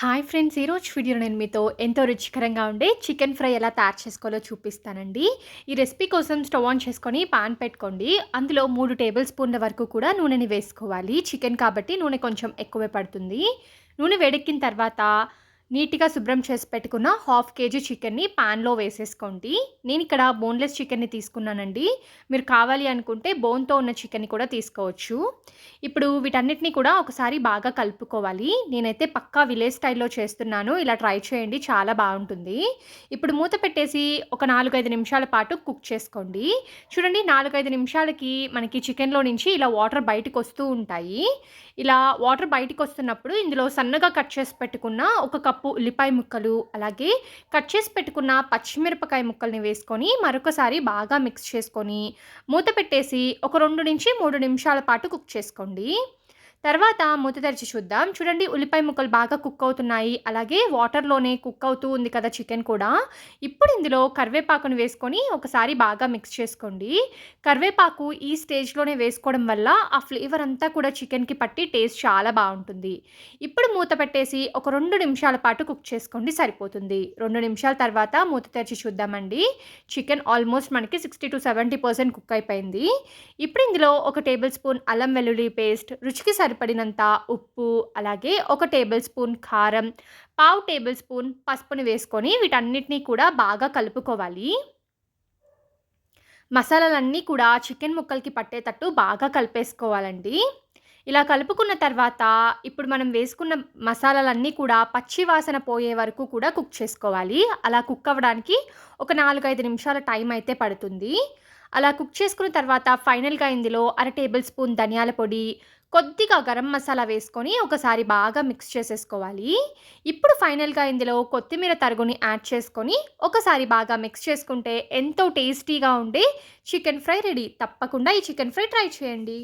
Hi friends ఈరోజు వీడియోలో నేను మీతో ఎంతో రుచికరంగా ఉండే చికెన్ ఫ్రై ఎలా తయారు చేసుకోవాలో చూపిస్తానండి. ఈ రెసిపీ కోసం స్టవ్ ఆన్ చేసుకొని పాన్ పెట్టుకోండి. అందులో మూడు టేబుల్ స్పూన్ల వరకు కూడా నూనెని వేసుకోవాలి. చికెన్ కాబట్టి నూనె కొంచెం ఎక్కువే పడుతుంది. నూనె వేడెక్కిన తర్వాత నీట్గా శుభ్రం చేసి పెట్టుకున్న హాఫ్ కేజీ చికెన్ని పాన్లో వేసేసుకోండి. నేను ఇక్కడ బోన్లెస్ చికెన్ని తీసుకున్నానండి. మీరు కావాలి అనుకుంటే బోన్తో ఉన్న చికెన్ని కూడా తీసుకోవచ్చు. ఇప్పుడు వీటన్నిటిని కూడా ఒకసారి బాగా కలుపుకోవాలి. నేనైతే పక్కా విలేజ్ స్టైల్లో చేస్తున్నాను. ఇలా ట్రై చేయండి చాలా బాగుంటుంది. ఇప్పుడు మూత పెట్టేసి ఒక నాలుగైదు నిమిషాల పాటు కుక్ చేసుకోండి. చూడండి నాలుగైదు నిమిషాలకి మనకి చికెన్లో నుంచి ఇలా వాటర్ బయటకు వస్తూ ఉంటాయి. ఇలా వాటర్ బయటకు వస్తున్నప్పుడు ఇందులో సన్నగా కట్ చేసి పెట్టుకున్న ఒక కప్ పప్పు ఉల్లిపాయ ముక్కలు అలాగే కట్ చేసి పెట్టుకున్న పచ్చిమిరపకాయ ముక్కల్ని వేసుకొని మరొకసారి బాగా మిక్స్ చేసుకొని మూత పెట్టేసి ఒక రెండు నుంచి మూడు నిమిషాల పాటు కుక్ చేసుకోండి. తర్వాత మూత తెరిచి చూద్దాం. చూడండి ఉల్లిపాయ ముక్కలు బాగా కుక్ అవుతున్నాయి. అలాగే వాటర్లోనే కుక్ అవుతూ ఉంది కదా చికెన్ కూడా. ఇప్పుడు ఇందులో కరివేపాకును వేసుకొని ఒకసారి బాగా మిక్స్ చేసుకోండి. కరివేపాకు ఈ స్టేజ్లోనే వేసుకోవడం వల్ల ఆ ఫ్లేవర్ అంతా కూడా చికెన్కి పట్టి టేస్ట్ చాలా బాగుంటుంది. ఇప్పుడు మూత పెట్టేసి ఒక రెండు నిమిషాల పాటు కుక్ చేసుకోండి సరిపోతుంది. రెండు నిమిషాల తర్వాత మూత తెరిచి చూద్దామండి. చికెన్ ఆల్మోస్ట్ మనకి sixty to seventy percent cook అయిపోయింది. ఇప్పుడు ఇందులో ఒక టేబుల్ స్పూన్ అల్లం వెల్లుల్లి పేస్ట్ రుచికి సరిపడినంత ఉప్పు అలాగే ఒక టేబుల్ స్పూన్ కారం పావు టేబుల్ స్పూన్ పసుపుని వేసుకొని వీటన్నిటినీ కూడా బాగా కలుపుకోవాలి. మసాలాలన్నీ కూడా చికెన్ ముక్కలకి పట్టేటట్టు బాగా కలిపేసుకోవాలండి. ఇలా కలుపుకున్న తర్వాత ఇప్పుడు మనం వేసుకున్న మసాలాలన్నీ కూడా పచ్చి వాసన పోయే వరకు కూడా కుక్ చేసుకోవాలి. అలా కుక్ అవ్వడానికి ఒక నాలుగైదు నిమిషాల టైం అయితే పడుతుంది. అలా కుక్ చేసుకున్న తర్వాత ఫైనల్గా ఇందులో అర టేబుల్ స్పూన్ ధనియాల పొడి కొద్దిగా గరం మసాలా వేసుకొని ఒకసారి బాగా మిక్స్ చేసేసుకోవాలి. ఇప్పుడు ఫైనల్గా ఇందులో కొత్తిమీర తరుగుని యాడ్ చేసుకొని ఒకసారి బాగా మిక్స్ చేసుకుంటే ఎంతో టేస్టీగా ఉండే చికెన్ ఫ్రై రెడీ. తప్పకుండా ఈ చికెన్ ఫ్రై ట్రై చేయండి.